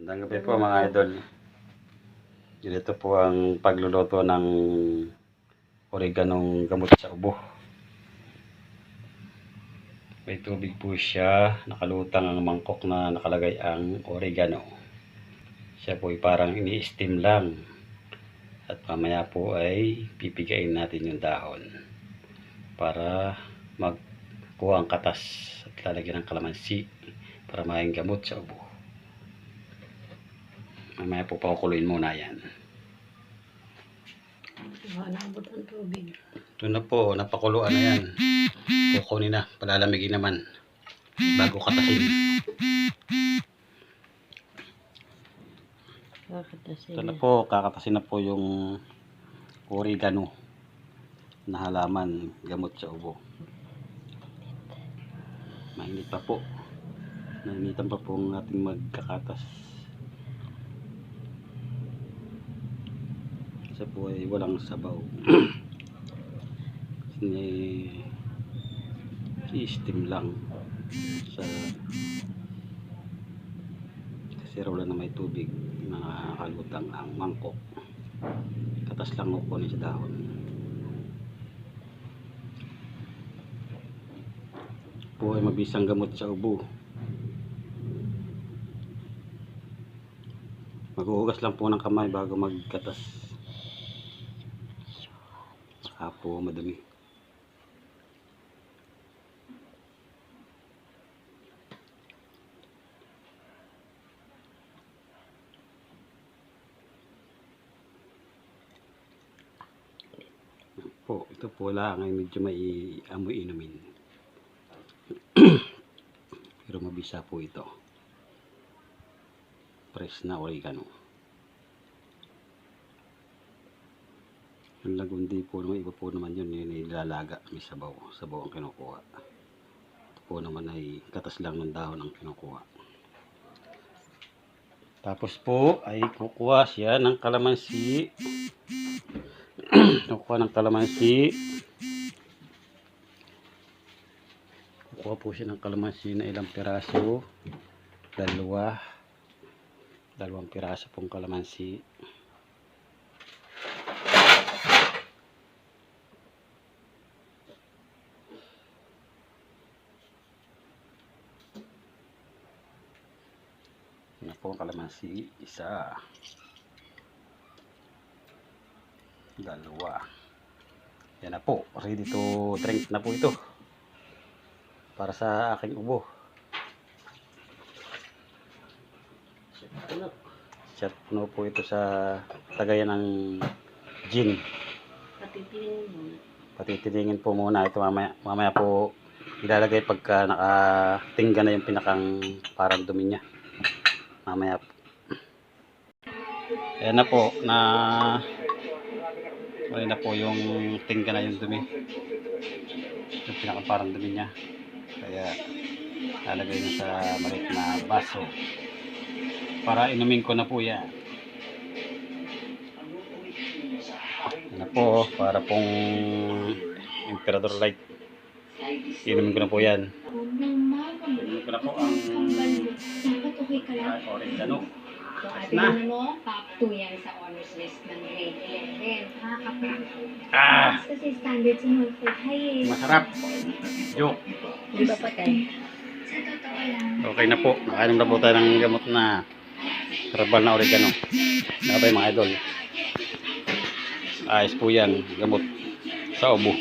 Magandang gabi po mga idol. Dito po ang pagluluto ng oreganong gamot sa ubo. May tubig po siya, nakalutang ang mangkok na nakalagay ang oregano. Siya po ay parang ini-steam lang. At mamaya po ay pipigain natin yung dahon para magkuha ang katas at lalagyan ng kalamansi para maging gamot sa ubo. Mamaya po pakukuluin muna yan. Ang tubig. Ito na po, napakuluan na yan. Kukunin na, palalamigin naman. Bago katasin. Kakatasin Ito na po, kakatasin na po yung oregano na halaman gamot sa ubo. Mainit pa po. Nainitan pa po ang ating magkakatas. Kasi po ay walang sabaw. Ni i-steam lang sa kasi raw lang na may tubig na kalutang ang mangkok. Katas lang kukunin sa dahon. Po ay mabisang gamot sa ubo. Maghuhugas lang po ng kamay bago magkatas saka po madumi po ito po lang ay medyo may amoy inumin. Pero mabisa po ito. Fresh na oregano yung lagundi po naman iba po naman yun yun nilalaga may sabaw sabaw ang kinukuha. Ito po naman ay katas lang ng dahon ang kinukuha. Tapos po ay kukuha siya ng kalamansi. Kukuha ng kalamansi. Kukuha po siya ng kalamansi na ilang piraso. Dalawa. Dalawang piraso pong kalamansi na po ang kalamansi isa. Dalawa. Yan na po. Ready to drink na po ito. Para sa aking ubo. Chat no po ito sa tagayan ng gin. Patitingin mo. patitiningin po muna. Ito mamaya, mamaya po ilalagay pagka nakatingga na yung pinakang parang dumi niya mamaya po. Ayan na po na wala na po yung tingga na yung dumi. Yung pinakang parang dumi niya. Kaya lalagay na sa maliit na baso. Para inumin ko na po Yan. Na po para pong Emperador Light inumin ko na po yan inumin ko na po ang Dapat okay ka lang. ah, oregano So, ate Na. top 2 yan sa honors list ng grade 11. Nakaka-practice. ah Kasi standard sa Norfolk High eh. masarap joke Di ba patay? Sa totoo lang. okay na po nakainom na po tayo ng gamot na herbal na oregano nakabay mga idol ayos po yan gamot sa ubo